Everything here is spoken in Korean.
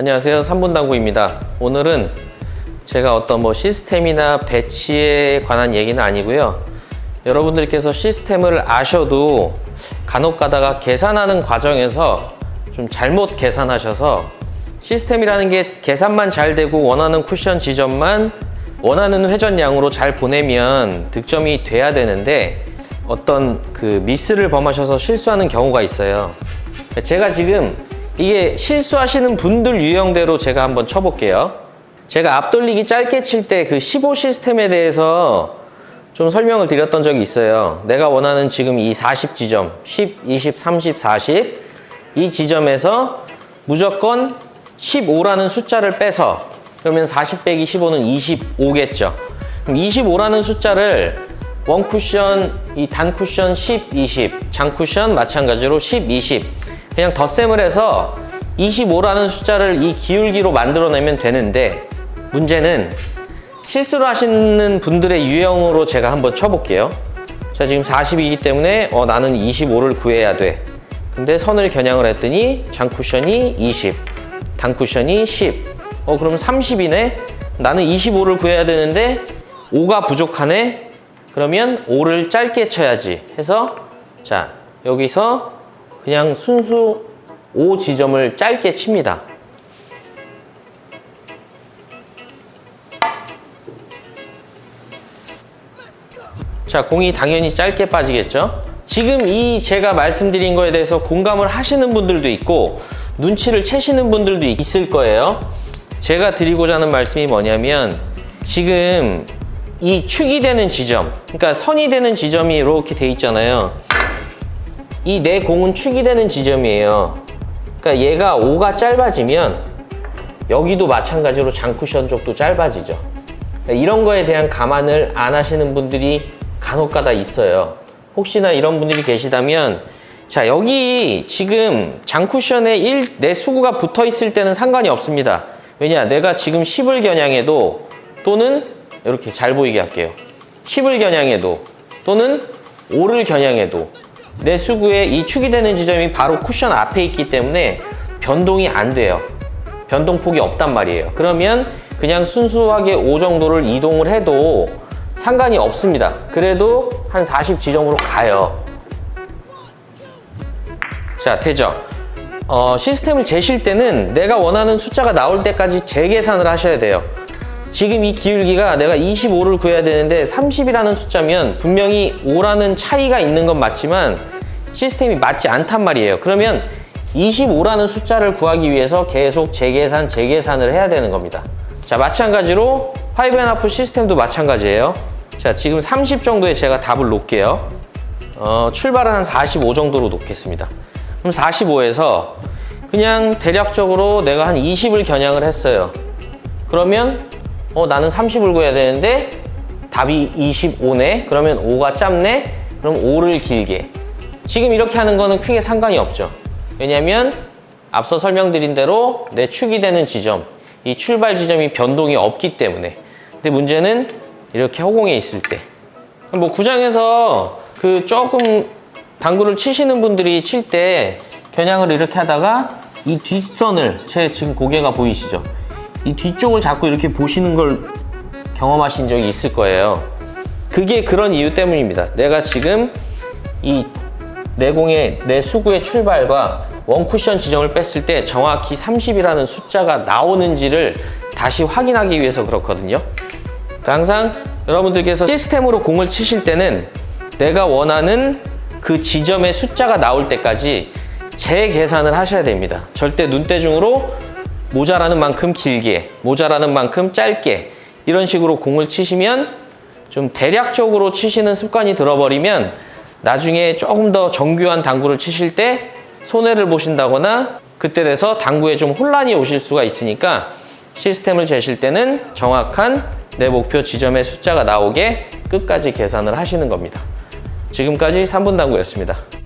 안녕하세요. 3분 당구입니다. 오늘은 제가 어떤 뭐 시스템이나 배치에 관한 얘기는 아니고요. 여러분들께서 시스템을 아셔도 간혹 가다가 계산하는 과정에서 좀 잘못 계산하셔서 시스템이라는 게 계산만 잘 되고 원하는 쿠션 지점만 원하는 회전량으로 잘 보내면 득점이 돼야 되는데 어떤 그 미스를 범하셔서 실수하는 경우가 있어요. 제가 지금 이게 실수하시는 분들 유형대로 제가 한번 쳐볼게요. 제가 앞돌리기 짧게 칠 때 그 15 시스템에 대해서 좀 설명을 드렸던 적이 있어요. 내가 원하는 지금 이 40 지점, 10, 20, 30, 40. 이 지점에서 무조건 15라는 숫자를 빼서 그러면 40 빼기 15는 25겠죠. 그럼 25라는 숫자를 원 쿠션, 이 단 쿠션 10, 20, 장 쿠션 마찬가지로 10, 20. 그냥 덧셈을 해서 25라는 숫자를 이 기울기로 만들어내면 되는데 문제는 실수를 하시는 분들의 유형으로 제가 한번 쳐볼게요. 자, 지금 40이기 때문에 어, 나는 25를 구해야 돼. 근데 선을 겨냥을 했더니 장 쿠션이 20, 단 쿠션이 10. 어, 그럼 30이네? 나는 25를 구해야 되는데 5가 부족하네? 그러면 5를 짧게 쳐야지 해서 자, 여기서 그냥 순수 5 지점을 짧게 칩니다. 자, 공이 당연히 짧게 빠지겠죠? 지금 이 제가 말씀드린 거에 대해서 공감을 하시는 분들도 있고 눈치를 채시는 분들도 있을 거예요. 제가 드리고자 하는 말씀이 뭐냐면 지금 이 축이 되는 지점, 그러니까 선이 되는 지점이 이렇게 돼 있잖아요. 이 내 공은 축이 되는 지점이에요. 그러니까 얘가 5가 짧아지면 여기도 마찬가지로 장쿠션 쪽도 짧아지죠. 그러니까 이런 거에 대한 감안을 안 하시는 분들이 간혹가다 있어요. 혹시나 이런 분들이 계시다면 자 여기 지금 장쿠션에 1, 내 수구가 붙어 있을 때는 상관이 없습니다. 왜냐 내가 지금 10을 겨냥해도 또는 이렇게 잘 보이게 할게요. 10을 겨냥해도 또는 5를 겨냥해도 내 수구에 이 축이 되는 지점이 바로 쿠션 앞에 있기 때문에 변동이 안 돼요. 변동폭이 없단 말이에요. 그러면 그냥 순수하게 5 정도를 이동을 해도 상관이 없습니다. 그래도 한 40 지점으로 가요. 자, 되죠? 어, 시스템을 재실 때는 내가 원하는 숫자가 나올 때까지 재계산을 하셔야 돼요. 지금 이 기울기가 내가 25를 구해야 되는데 30이라는 숫자면 분명히 5라는 차이가 있는 건 맞지만 시스템이 맞지 않단 말이에요. 그러면 25라는 숫자를 구하기 위해서 계속 재계산, 재계산을 해야 되는 겁니다. 자, 마찬가지로 파이브앤하프 시스템도 마찬가지예요. 자, 지금 30 정도에 제가 답을 놓을게요. 어, 출발은 한45 정도로 놓겠습니다. 그럼 45에서 그냥 대략적으로 내가 한 20을 겨냥을 했어요. 그러면 어, 나는 30을 구해야 되는데 답이 25네? 그러면 5가 짧네? 그럼 5를 길게. 지금 이렇게 하는 거는 크게 상관이 없죠. 왜냐면 앞서 설명드린 대로 내 축이 되는 지점, 이 출발 지점이 변동이 없기 때문에. 근데 문제는 이렇게 허공에 있을 때. 뭐 구장에서 그 조금 당구를 치시는 분들이 칠 때 겨냥을 이렇게 하다가 이 뒷선을 제 지금 고개가 보이시죠? 이 뒤쪽을 자꾸 이렇게 보시는 걸 경험하신 적이 있을 거예요. 그게 그런 이유 때문입니다. 내가 지금 이 내공의 내 수구의 출발과 원쿠션 지점을 뺐을 때 정확히 30이라는 숫자가 나오는지를 다시 확인하기 위해서 그렇거든요. 항상 여러분들께서 시스템으로 공을 치실 때는 내가 원하는 그 지점의 숫자가 나올 때까지 재계산을 하셔야 됩니다. 절대 눈대중으로 모자라는 만큼 길게, 모자라는 만큼 짧게 이런 식으로 공을 치시면 좀 대략적으로 치시는 습관이 들어버리면 나중에 조금 더 정교한 당구를 치실 때 손해를 보신다거나 그때 돼서 당구에 좀 혼란이 오실 수가 있으니까 시스템을 재실 때는 정확한 내 목표 지점의 숫자가 나오게 끝까지 계산을 하시는 겁니다. 지금까지 3분 당구였습니다.